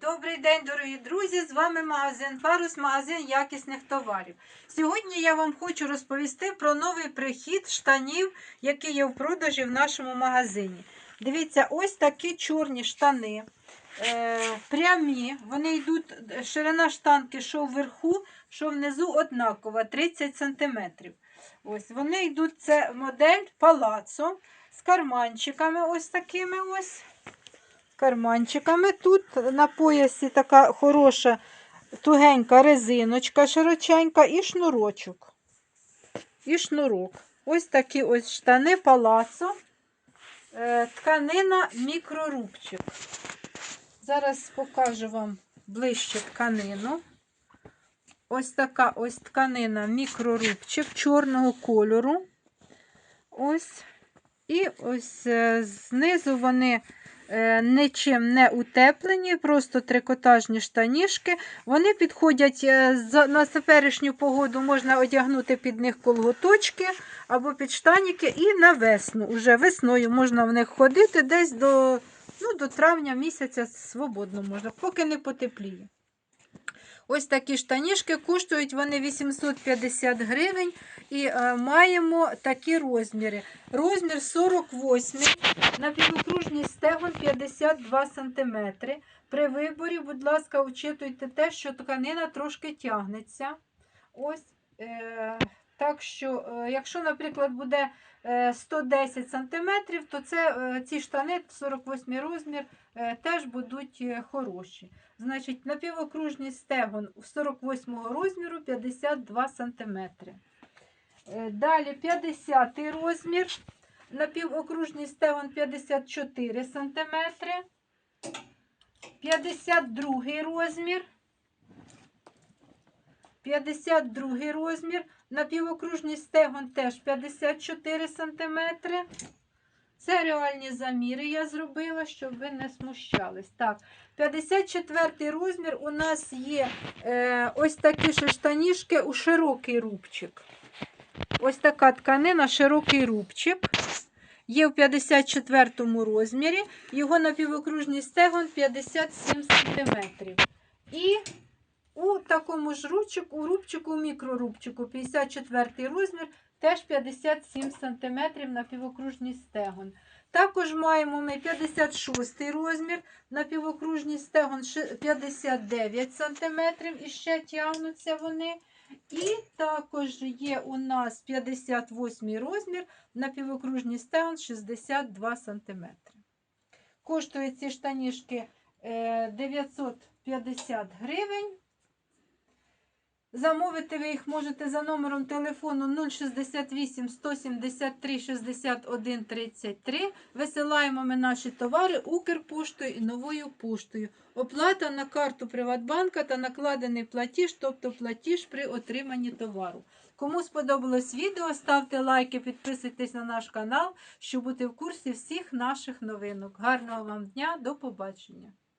Добрий день, дорогі друзі! З вами магазин Фарус, магазин якісних товарів. Сьогодні я вам хочу розповісти про новий прихід штанів, який є в продажі в нашому магазині. Дивіться, ось такі чорні штани. Е, прямі, вони йдуть, ширина штанки, що вверху, що внизу однакова, 30 см. Ось вони йдуть, це модель палацо з карманчиками ось такими ось карманчиками. Тут на поясі така хороша тугенька резиночка широченька і шнурочок. І шнурок. Ось такі ось штани палацо. Е, Тканина мікрорубчик. Зараз покажу вам ближче тканину. Ось така ось тканина мікрорубчик чорного кольору. Ось. І ось е, знизу вони нічим не утеплені, просто трикотажні штанішки. Вони підходять е, на теперішню погоду, можна одягнути під них колготочки або під штаніки і на весну. Уже весною можна в них ходити десь до, ну, до травня місяця свободно можна, поки не потепліє. Ось такі штанішки коштують вони 850 гривень і е, маємо такі розміри. Розмір 48, на напівокружний стегон 52 см. При виборі, будь ласка, учитуйте те, що тканина трошки тягнеться. Ось, е, так що, е, якщо, наприклад, буде е, 110 см, то це, е, ці штани 48 розмір е, теж будуть е, хороші. Значить, напівокружний стегон 48 розміру 52 см. Далі 50 розмір. Напівокружний стегон 54 см. 52 розмір. 52 розмір. Напівокружний стегон теж 54 см. Це реальні заміри я зробила, щоб ви не смущались. Так, 54 розмір у нас є е, ось такі ще штанішки у широкий рубчик. Ось така тканина, широкий рубчик. Є в 54 розмірі. Його напівокружний стегон 57 см. І у такому ж рубчику, у рубчику, у мікрорубчику 54 розмір, теж 57 см напівокружний стегон. Також маємо ми 56 розмір, напівокружний стегон ши- 59 см, і ще тягнуться вони. І також є у нас 58 розмір, напівокружний стегон 62 см. Коштують ці штанішки е, 950 гривень. Замовити ви їх можете за номером телефону 068 173 61 33. Висилаємо ми наші товари Укрпоштою і новою поштою. Оплата на карту Приватбанка та накладений платіж, тобто платіж при отриманні товару. Кому сподобалось відео, ставте лайки, підписуйтесь на наш канал, щоб бути в курсі всіх наших новинок. Гарного вам дня, до побачення!